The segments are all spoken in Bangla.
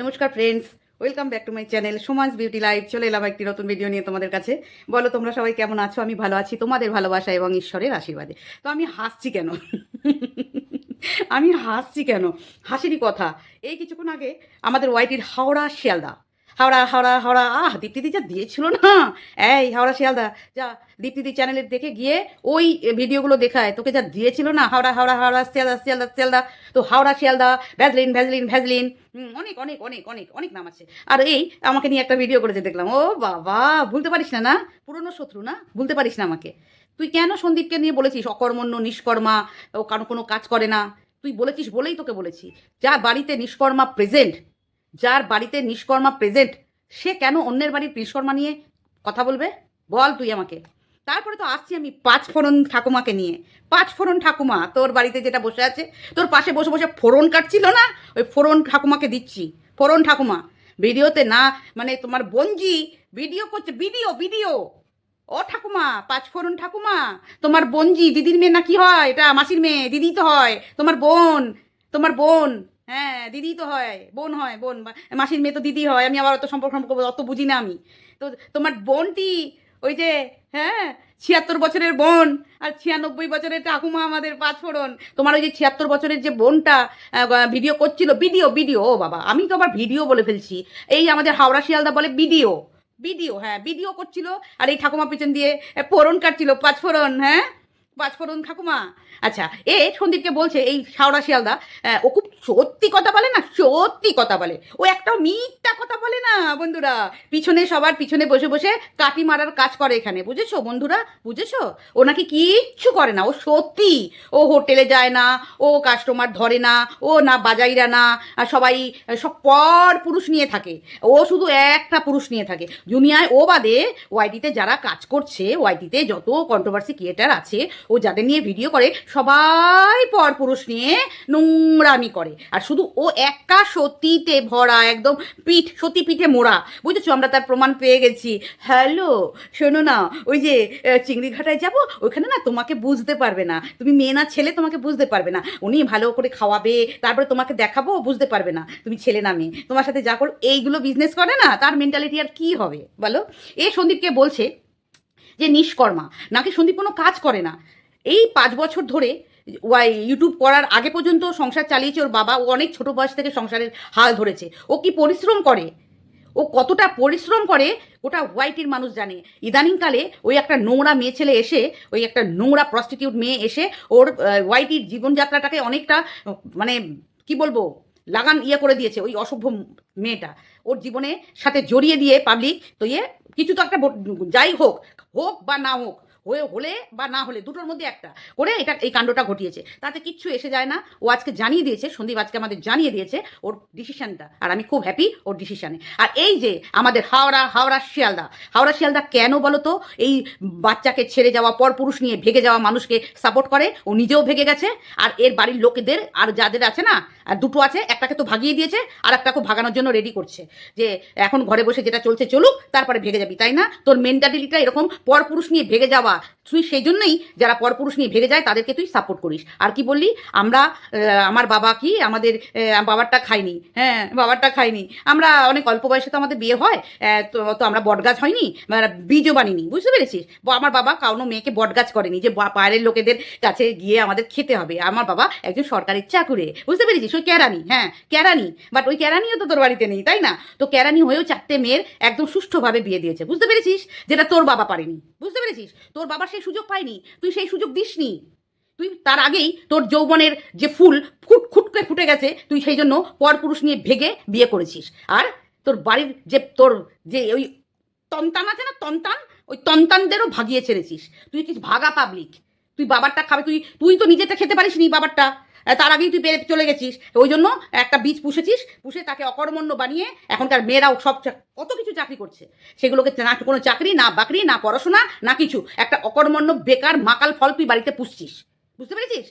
নমস্কার friends welcome back to my channel সোমাজ beauty live চলে এলাম একটি নতুন ভিডিও নিয়ে তোমাদের কাছে। বলো, তোমরা সবাই কেমন আছো? আমি ভালো আছি, তোমাদের ভালোবাসা এবং ঈশ্বরের আশীর্বাদে। তো আমি হাসছি কেন? আমি হাসছি কেন? হাসিরই কথা। এই কিছুক্ষণ আগে আমাদের ওয়াইটির হাওড়া শিয়ালদা। হাওড়া হাওড়া হাওড়া, আহ, দীপ্তিদি যা দিয়েছিল না? এই, হাওড়া শিয়ালদা, যা দীপ্তিদি চ্যানেলের দেখে গিয়ে ওই ভিডিওগুলো দেখায়। তোকে যা দিয়েছিল না? হাওড়া হাওড়া হাওড়া, শিয়ালদা শিয়ালদা শিয়ালদা। তো Howrah, Sealdah, Vaseline Vaseline Vaseline. অনেক অনেক অনেক অনেক অনেক নাম আছে। আর এই আমাকে নিয়ে একটা ভিডিও করেছে, দেখলাম। ও বাবা, ভুলতে পারিস না না? পুরনো শত্রু, না? ভুলতে পারিস না আমাকে। তুই কেন সন্দীপকে নিয়ে বলেছিস? অকর্মণ্য, নিষ্কর্মা, ও কারও কোনো কাজ করে না। তুই বলেছিস বলেই তোকে বলেছি। যা বাড়িতে নিষ্কর্মা প্রেজেন্ট যার বাড়িতে নিষ্কর্মা প্রেজেন্ট সে কেন অন্যের বাড়ির নিষ্কর্মা নিয়ে কথা বলবে? বল তুই আমাকে। তারপরে তো আসছি আমি পাঁচ ফোড়ন ঠাকুমাকে নিয়ে। পাঁচ ফোড়ন ঠাকুমা, তোর বাড়িতে যেটা বসে আছে, তোর পাশে বসে বসে ফোড়ন কাটছিল না? ওই ফোড়ন ঠাকুমাকে দিচ্ছি। ফোড়ন ঠাকুমা, ভিডিওতে না মানে তোমার বঞ্জি ভিডিও করছে, ভিডিও ভিডিও। ও ঠাকুমা, পাঁচ ফোড়ন ঠাকুমা, তোমার বোনজি দিদির মেয়ে না কি হয়? এটা মাসির মেয়ে দিদি তো হয়। তোমার বোন তোমার বোন। হ্যাঁ দিদি তো হয়, বোন হয়, বোন। মাসির মেয়ে তো দিদি হয়, আমি আবার অত সম্পর্ক সম্পর্ক অত বুঝি না আমি। তো তোমার বোনটি ওই যে হ্যাঁ ছিয়াত্তর বছরের বোন আর ছিয়ানব্বই বছরের ঠাকুমা আমাদের পাঁচ ফোড়ন। তোমার ওই যে ছিয়াত্তর বছরের যে বোনটা ভিডিও করছিল ভিডিও ভিডিও ও বাবা, আমি তো আবার ভিডিও বলে ফেলছি। এই আমাদের হাওড়া শিয়ালদা বলে ভিডিও ভিডিও হ্যাঁ ভিডিও করছিল আর এই ঠাকুমা পিছন দিয়ে ফোড়ন কাটছিল, পাঁচ ফোড়ন হ্যাঁ? পাঁচ ফোড়ন ঠাকুমা। আচ্ছা এ সন্দীপকে বলছে, এই হাওড়া শিয়ালদা ও খুব সত্যি কথা বলে না? সত্যি কথা বলে। ও একটা মিথ্যা কথা বলে না, বন্ধুরা। পিছনে সবার পিছনে বসে বসে কাটি মারার কাজ করে এখানে, বুঝেছ? বন্ধুরা, বুঝেছ? ও নাকি কিচ্ছু করে না, ও সত্যি। ও হোটেলে যায় না, ও কাস্টমার ধরে না, ও না বাজাইরা না, আর সবাই সব পর পুরুষ নিয়ে থাকে। ও শুধু একটা পুরুষ নিয়ে থাকে। দুনিয়ায় ও বাদে ওয়াইটিতে যারা কাজ করছে, ওয়াইটিতে যত কন্ট্রোভার্সি ক্রিয়েটার আছে ও যাদের নিয়ে ভিডিও করে, সবাই পর পুরুষ নিয়ে নোংরামি করে। আর শুধু ও একা সতীতে ভরা, একদম পিঠ, সতী পিঠে মোড়া। বুঝেছ? আমরা তার প্রমাণ পেয়ে গেছি। হ্যালো শোনো না, ওই যে চিংড়িঘাটায় যাব ওইখানে না তোমাকে বুঝতে পারবে না। তুমি মেয়ে না, ছেলে তোমাকে বুঝতে পারবে না। উনি ভালো করে খাওয়াবে, তারপরে তোমাকে দেখাবো বুঝতে পারবে না। তুমি ছেলে না মেয়ে। তোমার সাথে যা করো, এইগুলো বিজনেস করে না, তার মেন্টালিটি আর কি হবে? বলো? এ সন্দীপকে বলছে যে নিষ্কর্মা নাকি সন্দীপ কোনো কাজ করে না। এই পাঁচ বছর ধরে ওয়াই ইউটিউব করার আগে পর্যন্ত সংসার চালিয়েছে ওর বাবা, ও অনেক ছোট বয়স থেকে সংসারের হাল ধরেছে। ও কি পরিশ্রম করে? ও কতটা পরিশ্রম করে ওটা হোয়াইটের মানুষ জানে। ইদানিংকালে ওই একটা নোংরা মেয়ে ছেলে এসে, ওই একটা নোংরা প্রস্টিটিউট মেয়ে এসে ওর হোয়াইটির জীবনযাত্রাটাকে অনেকটা মানে কি বলব লাগান ইয়ে করে দিয়েছে ওই অসভ্য মেয়েটা। ওর জীবনের সাথে জড়িয়ে দিয়ে পাবলিক তো ইয়ে কিছু তো একটা যাই হোক হোক বা না হোক হয়ে হলে বা না হলে দুটোর মধ্যে একটা করে এটা এই কাণ্ডটা ঘটিয়েছে। তাতে কিচ্ছু এসে যায় না। ও আজকে জানিয়ে দিয়েছে, সন্দীপ আজকে আমাদের জানিয়ে দিয়েছে ওর ডিসিশনটা আর আমি খুব হ্যাপি ওর ডিসিশনে আর এই যে আমাদের হাওড়া হাওড়া শিয়ালদা হাওড়া শিয়ালদা কেন বলো তো? এই বাচ্চাকে ছেড়ে যাওয়া পর পুরুষ নিয়ে ভেগে যাওয়া মানুষকে সাপোর্ট করে। ও নিজেও ভেগে গেছে। আর এর বাড়ির লোকেদের, আর যাদের আছে না, আর দুটো আছে, একটাকে তো ভাগিয়ে দিয়েছে, আর একটাকে ভাগানোর জন্য রেডি করছে। যে এখন ঘরে বসে যেটা চলছে চলুক, তারপরে ভেগে যাবি, তাই না? তোর মেন্টালিটিটা এরকম, পরপুরুষ নিয়ে ভেগে যাওয়া তুই সেই জন্যই যারা পরপুরুষ নিয়ে ভেগে যায়, তাদেরকে তুই সাপোর্ট করিস। আর কি বললি? আমরা আমার বাবা কি আমাদের বাবারটা খাইনি। হ্যাঁ বাবারটা খাইনি। আমরা অনেক অল্প বয়সে তো আমাদের বিয়ে হয় তো তো আমরা বটগাছ হয়নি বীজও বানিনি। বুঝতে পেরেছিস? আমার বাবা কাউনো মেয়েকে বটগাছ করেনি যে বাইরের লোকেদের কাছে গিয়ে আমাদের খেতে হবে। আমার বাবা একজন সরকারি চাকুরে। বুঝতে পেরেছিস? ওই ক্যারানি হ্যাঁ ক্যারানি বাট ওই ক্যারানিও তো তোর বাড়িতে নেই, তাই না? তো ক্যারানি হয়েও চারটে মেয়ের একদম সুষ্ঠুভাবে বিয়ে দিয়েছে। বুঝতে পেরেছিস? যেটা তোর বাবা পারেনি। বুঝতে পেরেছিস? তোর বাবা সেই সুযোগ পায়নি, তুই সেই সুযোগ দিসনি। তুই তার আগেই তোর যৌবনের যে ফুল ফুট খুটকে ফুটে গেছে, তুই সেই জন্য পরপুরুষ নিয়ে ভেগে বিয়ে করেছিস। আর তোর বাড়ির যে তোর যে ওই তন্তান আছে না, তন্তান? ওই তন্তানদেরও ভাগিয়ে ছেড়েছিস। তুই কি ভাগা পাবলিক? তুই বাবারটা খাবে, তুই তুই তো নিজেটা খেতে পারিস নি বাবারটা। তার আগেই তুই বেড়ে চলে গেছিস। ওই জন্য একটা বীজ পুষেছিস, পুষে তাকে অকর্মণ্য বানিয়ে এখনকার মেয়েরাও সব কত কিছু চাকরি করছে। সেগুলোকে না, কোনো চাকরি, না বাকরি, না পড়াশোনা, না কিছু। একটা অকর্মণ্য, বেকার, মাকাল ফল তুই বাড়িতে পুষছিস। বুঝতে পেরেছিস?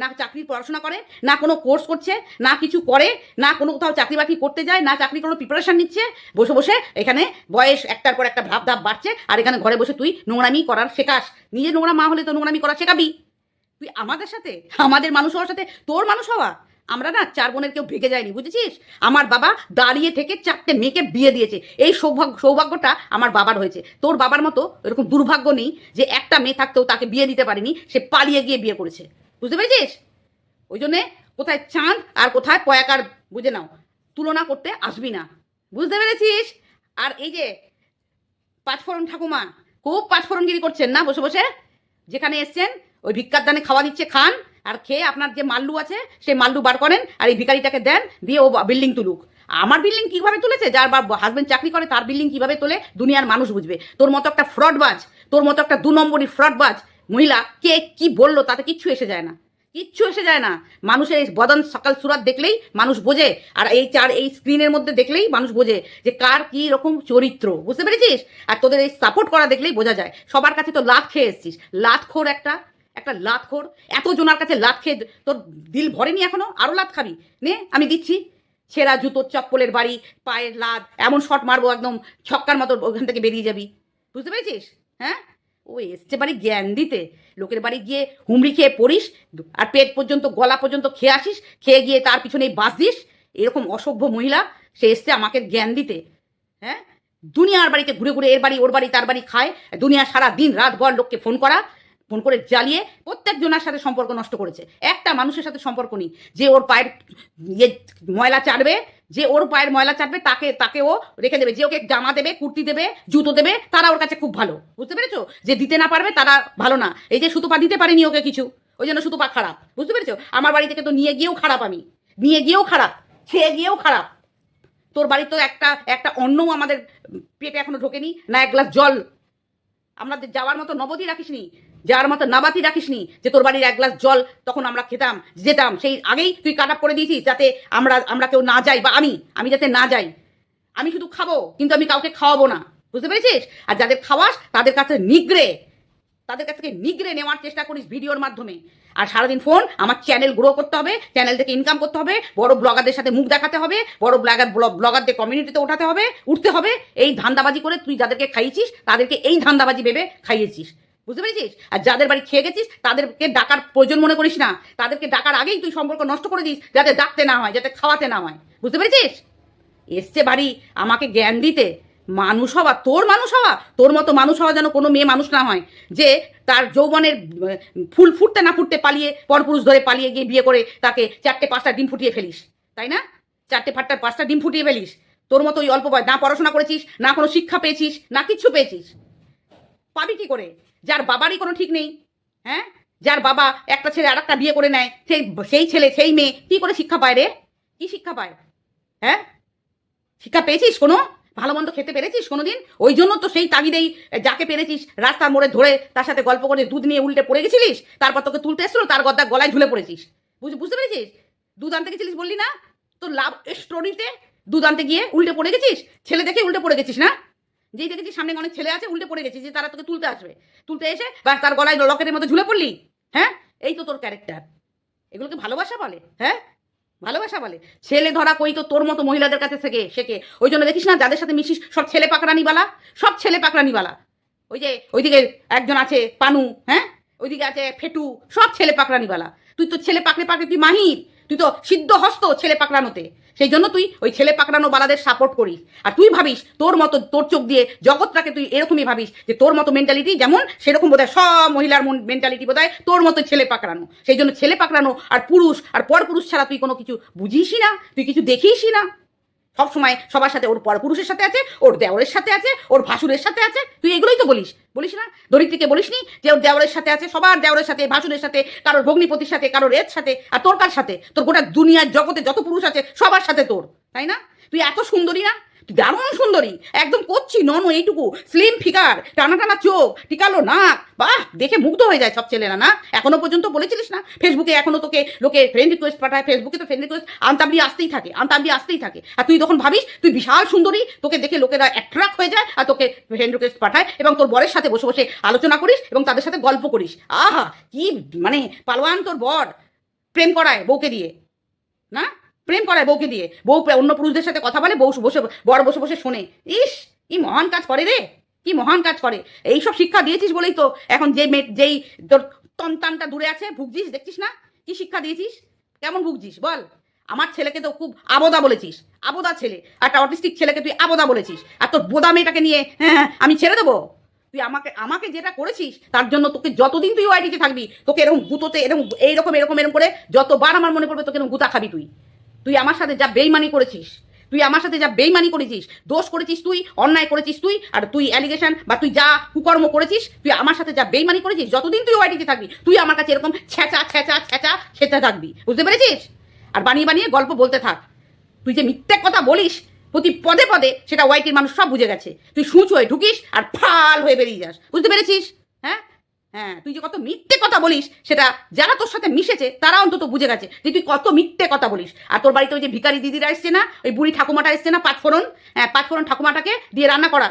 না চাকরি পড়াশোনা করে, না কোনো কোর্স করছে, না কিছু করে, না কোনো কোথাও চাকরি বাকরি করতে যায়, না চাকরি কোনো প্রিপারেশন নিচ্ছে, বসে বসে এখানে বয়স একটার পর একটা ভাব ধাপ বাড়ছে, আর এখানে ঘরে বসে তুই নোংরামি করার শেখাস। নিজে নোংরা মা হলে তো নোংরামি করা শেখাবি। তুই আমাদের সাথে, আমাদের মানুষ হওয়ার সাথে, তোর মানুষ হওয়া। আমরা না চার বোনের কেউ ভেগে যায়নি, বুঝেছিস? আমার বাবা দাঁড়িয়ে থেকে চারটে মেয়েকে বিয়ে দিয়েছে। এই সৌভাগ্য, সৌভাগ্যটা আমার বাবার হয়েছে। তোর বাবার মতো এরকম দুর্ভাগ্য নেই যে একটা মেয়ে থাকতেও তাকে বিয়ে দিতে পারেনি, সে পালিয়ে গিয়ে বিয়ে করেছে। বুঝতে পেরেছিস? ওই জন্যে কোথায় চাঁদ আর কোথায় পয়াকার বুঝে নাও। তুলনা করতে আসবি না। বুঝতে পেরেছিস? আর এই যে পাঁচফোড়ন ঠাকুমা, খুব পাঁচফোড়নগিরি করছেন না বসে বসে? যেখানে এসছেন, ওই ভিক্ষার দানে খাওয়া দিচ্ছে, খান। আর খেয়ে আপনার যে মাল্লু আছে সেই মাল্লু বার করেন আর এই ভিখারিটাকে দেন, দিয়ে ও বিল্ডিং তুলুক। আমার বিল্ডিং কীভাবে তুলেছে? যার বা হাজবেন্ড চাকরি করে, তার বিল্ডিং কীভাবে তোলে? দুনিয়ার মানুষ বুঝবে। তোর মতো একটা ফ্রডবাজ তোর মতো একটা দু নম্বরই ফ্রডবাজ মহিলা, কে কি বলল তাতে কিচ্ছু এসে যায় না। কিচ্ছু এসে যায় না। মানুষের এই বদন সকাল সুরাত দেখলেই মানুষ বোঝে, আর এই চার, এই স্ক্রিনের মধ্যে দেখলেই মানুষ বোঝে যে কার কি রকম চরিত্র। বুঝতে পেরেছিস? আর তোদের এই সাপোর্ট করা দেখলেই বোঝা যায়। সবার কাছে তো লাত খেয়ে এসছিস। লাতখোর একটা একটা লাতখোর। এত জনার কাছে লাত খেয়ে তোর দিল ভরেনি এখনও? আরও লাত খাবি। নে, আমি দিচ্ছি। ছেঁড়া জুতোর চপ্পলের বাড়ি, পায়ের লাদ, এমন শট মারবো একদম ছক্কার মতো ওখান থেকে বেরিয়ে যাবি। বুঝতে পেরেছিস? হ্যাঁ? ও এসছে বাড়ি জ্ঞান দিতে। লোকের বাড়ি গিয়ে হুমড়ি খেয়ে পড়িস, আর পেট পর্যন্ত, গলা পর্যন্ত খেয়ে আসিস, খেয়ে গিয়ে তার পিছনে বাস দিস এরকম অসভ্য মহিলা, সে এসছে আমাকে জ্ঞান দিতে। হ্যাঁ? দুনিয়ার বাড়িতে ঘুরে ঘুরে এর বাড়ি, ওর বাড়ি, তার বাড়ি খায়। দুনিয়া সারা দিন, রাত ভর লোককে ফোন করা, ফোন করে জ্বালিয়ে প্রত্যেক জনের সাথে সম্পর্ক নষ্ট করেছে। একটা মানুষের সাথে সম্পর্ক নেই। যে ওর পায়ের ইয়ে ময়লা চাটবে যে ওর পায়ের ময়লা চাটবে, তাকে তাকে ও রেখে দেবে। যে ওকে জামা দেবে, কুর্তি দেবে, জুতো দেবে, তারা ওর কাছে খুব ভালো। বুঝতে পেরেছ? যে দিতে না পারবে, তারা ভালো না। এই যে সুতপা দিতে পারেনি ওকে কিছু, ওই জন্য সুতপা খারাপ। বুঝতে পেরেছ? আমার বাড়ি থেকে তো নিয়ে গিয়েও খারাপ আমি। নিয়ে গিয়েও খারাপ, খেয়ে গিয়েও খারাপ। তোর বাড়ি তো একটা একটা অন্নও আমাদের পেটে এখনও ঢোকেনি, না এক গ্লাস জল। আমরা যাওয়ার মতো নবদি রাখিসনি। যাওয়ার মতো নাবাতি রাখিসনি যে তোর বাড়ির এক গ্লাস জল তখন আমরা খেতাম, যেতাম। সেই আগেই তুই কাট করে দিয়েছিস যাতে আমরা আমরা কেউ না যাই, বা আমি আমি যাতে না যাই। আমি শুধু খাব, কিন্তু আমি কাউকে খাওয়াবো না। বুঝতে পেরেছিস? আর যাদের খাওয়াস, তাদের কাছে নিগড়ে, তাদের কাছ থেকে নিগড়ে নেওয়ার চেষ্টা করিস ভিডিওর মাধ্যমে। আর সারাদিন ফোন, আমার চ্যানেল গ্রো করতে হবে, চ্যানেল থেকে ইনকাম করতে হবে, বড় ব্লগারদের সাথে মুখ দেখাতে হবে, বড় ব্লগার ব্লগারদের কমিউনিটিতে ওঠাতে হবে, উঠতে হবে। এই ধান্দাবাজি করে তুই যাদেরকে খাইয়েছিস, তাদেরকে এই ধান্দাবাজি ভেবে খাইয়েছিস। বুঝতে পেরেছিস? আর যাদের বাড়ি খেয়ে গেছিস, তাদেরকে ডাকার প্রয়োজন মনে করিস না। তাদেরকে ডাকার আগেই তুই সম্পর্ক নষ্ট করে দিস, যাতে ডাকতে না হয়, যাতে খাওয়াতে না হয়। বুঝতে পেরেছিস? এসছে বাড়ি, আমাকে জ্ঞান দিতে। মানুষ হওয়া, তোর মানুষ হওয়া, তোর মতো মানুষ হওয়া যেন কোনো মেয়ে মানুষ না হয়, যে তার যৌবনের ফুল ফুটতে না ফুটতে পালিয়ে, পরপুরুষ ধরে পালিয়ে গিয়ে বিয়ে করে তাকে চারটে পাঁচটা ডিম ফুটিয়ে ফেলিস। তাই না? চারটে ফাটটা পাঁচটা ডিম ফুটিয়ে ফেলিস। তোর মতো ওই অল্প বয়স, না পড়াশোনা করেছিস, না কোনো শিক্ষা পেয়েছিস, না কিচ্ছু পেয়েছিস। পাবি কি করে? যার বাবারই কোনো ঠিক নেই হ্যাঁ? যার বাবা একটা ছেলে আর একটা বিয়ে করে নেয়, সেই সেই ছেলে, সেই মেয়ে কি করে শিক্ষা পায় রে? কি শিক্ষা পায়? হ্যাঁ? শিক্ষা পেয়েছিস কোনো? ভালো মন্দ খেতে পেরেছিস কোনোদিন? ওই জন্য তো সেই তাগিদেই যাকে পেরেছিস রাস্তার মোড়ে ধরে তার সাথে গল্প করে দুধ নিয়ে উল্টে পড়ে গেছিলিস, তারপর তোকে তুলতে এসেছিল, তার গদ্দা গলায় ঝুলে পড়েছিস। বুঝ- বুঝতে পেরেছিস? দুধ আনতে গেছিলিস বললি না? তোর লাভ স্টোরিতে দুধ আনতে গিয়ে উল্টে পড়ে গেছিস? ছেলে দেখে উল্টে পড়ে গেছিস না? যেই দেখেছিস সামনে অনেক ছেলে আছে, উল্টে পড়ে গেছিস যে তারা তোকে তুলতে আসবে। তুলতে এসে ব্যাস, তার গলায় লকেটের মতো ঝুলে পড়লি। হ্যাঁ? এই তো তোর ক্যারেক্টার এগুলোকে ভালোবাসা বলে হ্যাঁ? ভালোবাসা বলে। ছেলে ধরা কই তো তোর মতো মহিলাদের কাছে থেকে শেখে? ওই জন্য দেখিস না, যাদের সাথে মিশিস, সব ছেলে পাকড়ানিবালা সব ছেলে পাকড়ানিবালা ওই যে, ওইদিকে একজন আছে পানু হ্যাঁ? ওইদিকে আছে ফেটু, সব ছেলে পাকড়ানিবালা তুই তো ছেলে পাকড়ে পাকড়ে তুই মাহির, তুই তো সিদ্ধ হস্ত ছেলে পাকড়ানোতে। সেই জন্য তুই ওই ছেলে পাকড়ানো বালাদের সাপোর্ট করিস। আর তুই ভাবিস তোর মতো, তোর চোখ দিয়ে জগৎটাকে তুই এরকমই ভাবিস যে তোর মতো মেন্টালিটি যেমন সেরকম বোধহয় সব মহিলার মন মেন্টালিটি বোধহয় তোর মতো ছেলে পাকড়ানো। সেই জন্য ছেলে পাকড়ানো আর পুরুষ আর পর পুরুষ ছাড়া তুই কোনো কিছু বুঝিসই না, তুই কিছু দেখিসই না। সবসময় সবার সাথে ওর পর পুরুষের সাথে আছে, ওর দেওরের সাথে আছে, ওর ভাসুরের সাথে আছে, তুই এগুলোই তো বলিস। বলিস না? ধরিত্রীকে বলিসনি যে ওর দেওয়ারের সাথে আছে, সবার দেওয়ারের সাথে, ভাসুরের সাথে, কারোর ভগ্নিপতির সাথে, কারোর এর সাথে, আর তোর কার সাথে? তোর গোটা দুনিয়ার জগতে যত পুরুষ আছে, সবার সাথে তোর, তাই না? তুই এত সুন্দরী না? দারুণ সুন্দরী, একদম করছি নন এইটুকু স্লিম ফিগার টানা টানা চোখ, টিকালো নাক, বাহ, দেখে মুগ্ধ হয়ে যায় সব ছেলেরা, না? এখনও পর্যন্ত বলেছিলিস না? ফেসবুকে এখনও তোকে লোকে ফ্রেন্ড রিকোয়েস্ট পাঠায় ফেসবুকে তো ফ্রেন্ড রিকোয়েস্ট আনতাবলি আসতেই থাকে আনতাবলি আসতেই থাকে। আর তুই তখন ভাবিস, তুই বিশাল সুন্দরী, তোকে দেখে লোকেরা অ্যাট্রাক্ট হয়ে যায় আর তোকে ফ্রেন্ড রিকোয়েস্ট পাঠায় এবং তোর বরের সাথে বসে বসে আলোচনা করিস এবং তাদের সাথে গল্প করিস। আহা, কি মানে পালোয়ান তোর বর, প্রেম করায় বউকে দিয়ে, না? প্রেম করায় বউকে দিয়ে। বউ অন্য পুরুষদের সাথে কথা বলে বউ বসে বর বসে বসে শোনে। ইস কি মহান কাজ করে রে কি মহান কাজ করে। এইসব শিক্ষা দিয়েছিস বলেই তো এখন যে মেয়ে যেই তোর তন্তানটা দূরে আছে ভুগছিস দেখছিস না? কি শিক্ষা দিয়েছিস? কেমন ভুগছিস বল। আমার ছেলেকে তো খুব আবদা বলেছিস আবদা ছেলে। একটা অটিস্টিক ছেলেকে তুই আবদা বলেছিস। আর তোর বোদা মেয়েটাকে নিয়ে হ্যাঁ হ্যাঁ, আমি ছেড়ে দেবো? তুই আমাকে আমাকে যেটা করেছিস তার জন্য তোকে যতদিন তুই ওয়াইটিতে থাকবি তোকে এরকম গুঁতোতে এরকম এইরকম এরকম এরকম করে যতবার আমার মনে পড়বে তোকে এরকম গুতা খাবি তুই। তুই আমার সাথে যা বেইমানি করেছিস, তুই আমার সাথে যা বেইমানি করেছিস, দোষ করেছিস তুই, অন্যায় করেছিস তুই, আর তুই অ্যালিগেশন বা তুই যা কুকর্ম করেছিস, তুই আমার সাথে যা বেইমানি করেছিস, যতদিন তুই ওয়াইটিতে থাকবি, তুই আমার কাছে এরকম ছেঁচা ছেঁচা ছেঁচা খেতে থাকবি, বুঝতে পেরেছিস? আর বানিয়ে বানিয়ে গল্প বলতে থাক। তুই যে মিথ্যে কথা বলিস, প্রতি পদে পদে সেটা ওয়াইটির মানুষ সব বুঝে গেছে। তুই সুচ হয়ে ঢুকিস আর ফাল হয়ে বেরিয়ে যাস, বুঝতে পেরেছিস? হ্যাঁ? হ্যাঁ তুই যে কত মিথ্যে কথা বলিস, সেটা যারা তোর সাথে মিশেছে, তারা অন্তত বুঝে গেছে যে তুই কত মিথ্যে কথা বলিস। আর তোর বাড়িতে ওই যে ভিকারি দিদিরা এসছে না, ওই বুড়ি ঠাকুমাটা এসছে না, পাঁচফোড়ন? হ্যাঁ পাঁচফোড়ন ঠাকুমাটাকে দিয়ে রান্না করা।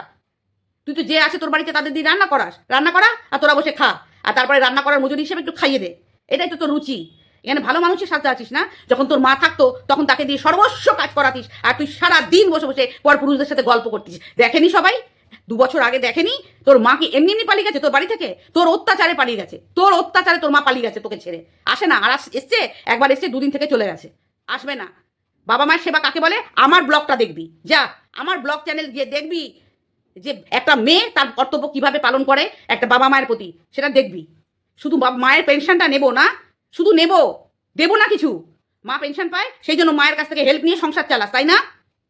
তুই তো যে আসে তোর বাড়িতে তাদের দিয়ে রান্না করাস। রান্না করা আর তোরা বসে খা। আর তারপরে রান্না করার মজুরি হিসেবে একটু খাইয়ে দে। এটাই তো তোর রুচি। এখানে ভালো মানুষের সাথে আছিস না? যখন তোর মা থাকতো, তখন তাকে দিয়ে সর্বস্ব কাজ করাতিস। আর তুই সারা দিন বসে বসে পর পুরুষদের সাথে গল্প করতিস। দেখেনি সবাই? দু বছর আগে দেখেনি? তোর মা কি এমনি এমনি পালিয়ে গেছে তোর বাড়ি থেকে? তোর অত্যাচারে পালিয়ে গেছে। তোর অত্যাচারে তোর মা পালিয়ে গেছে তোকে ছেড়ে। আসে না, আর এসছে, একবার এসছে, দুদিন থেকে চলে গেছে। আসবে না। বাবা মায়ের সেবা কাকে বলে? আমার ব্লগটা দেখবি। যা, আমার ব্লগ চ্যানেল গিয়ে দেখবি যে একটা মেয়ে তার কর্তব্য কীভাবে পালন করে, একটা বাবা মায়ের প্রতি। সেটা দেখবি। শুধু মায়ের পেনশনটা নেব না, শুধু নেব। দেবো না কিছু। মা পেনশন পায়, সেই জন্য মায়ের কাছ থেকে হেল্প নিয়ে সংসার চালাস, তাই না?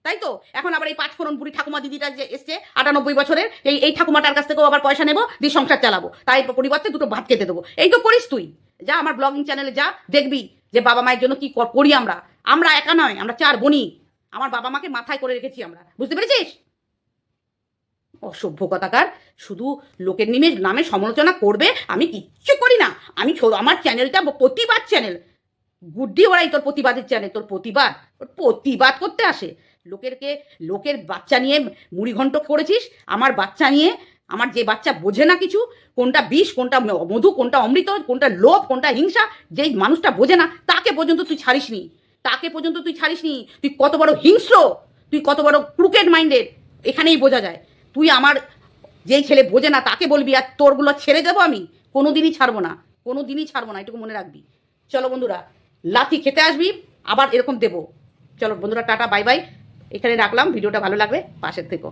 তাই তো? এখন আবার এই পাঁচফোড়ন বুড়ি ঠাকুমা দিদিটা যে এসছে, আটানব্বই বছরের, এই এই ঠাকুমাটার কাছ থেকেও আবার পয়সা নেব, দিয়ে সংসার চালাবো। তাই পরিবর্তে দুটো ভাত খেতে দেবো। এই তো করিস তুই। যা আমার ব্লগিং চ্যানেলে যা, দেখবি যে বাবা মায়ের জন্য কি কর- আমরা। আমরা একা নয়, আমরা চার বোনই। আমার বাবা মাকে মাথায় করে রেখেছি আমরা। বুঝতে পেরেছিস? অসভ্য কথাকার শুধু লোকের নিমে নামে সমালোচনা করবে, আমি কিচ্ছু করি না। আমি আমার চ্যানেলটা প্রতিবাদ চ্যানেল গুড্ডি ওরাই তোর প্রতিবাদের চ্যানেল তোর প্রতিবাদ। প্রতিবাদ করতে আসে। লোকেরকে, লোকের বাচ্চা নিয়ে মুড়ি ঘন্ট করেছিস? আমার বাচ্চা নিয়ে, আমার যে বাচ্চা বোঝে না কিছু, কোনটা বিষ, কোনটা মধু, কোনটা অমৃত, কোনটা লোভ, কোনটা হিংসা, যেই মানুষটা বোঝে না, তাকে পর্যন্ত তুই ছাড়িসনি। তাকে পর্যন্ত তুই ছাড়িসনি। তুই কত বড় হিংস্র, তুই কত বড় ক্রুকেড মাইন্ডেড এখানেই বোঝা যায়। তুই আমার যেই ছেলে বোঝে না, তাকে বলবি, আর তোরগুলো ছেড়ে দেবো আমি? কোনো দিনই ছাড়বো না কোনো দিনই ছাড়বো না। এটুকু মনে রাখবি। চলো বন্ধুরা, লাথি খেতে আসবি, আবার এরকম দেবো। চলো বন্ধুরা, টাটা, বাই বাই। এখানে রাখলাম ভিডিওটা ভালো লাগবে পাশের থেকো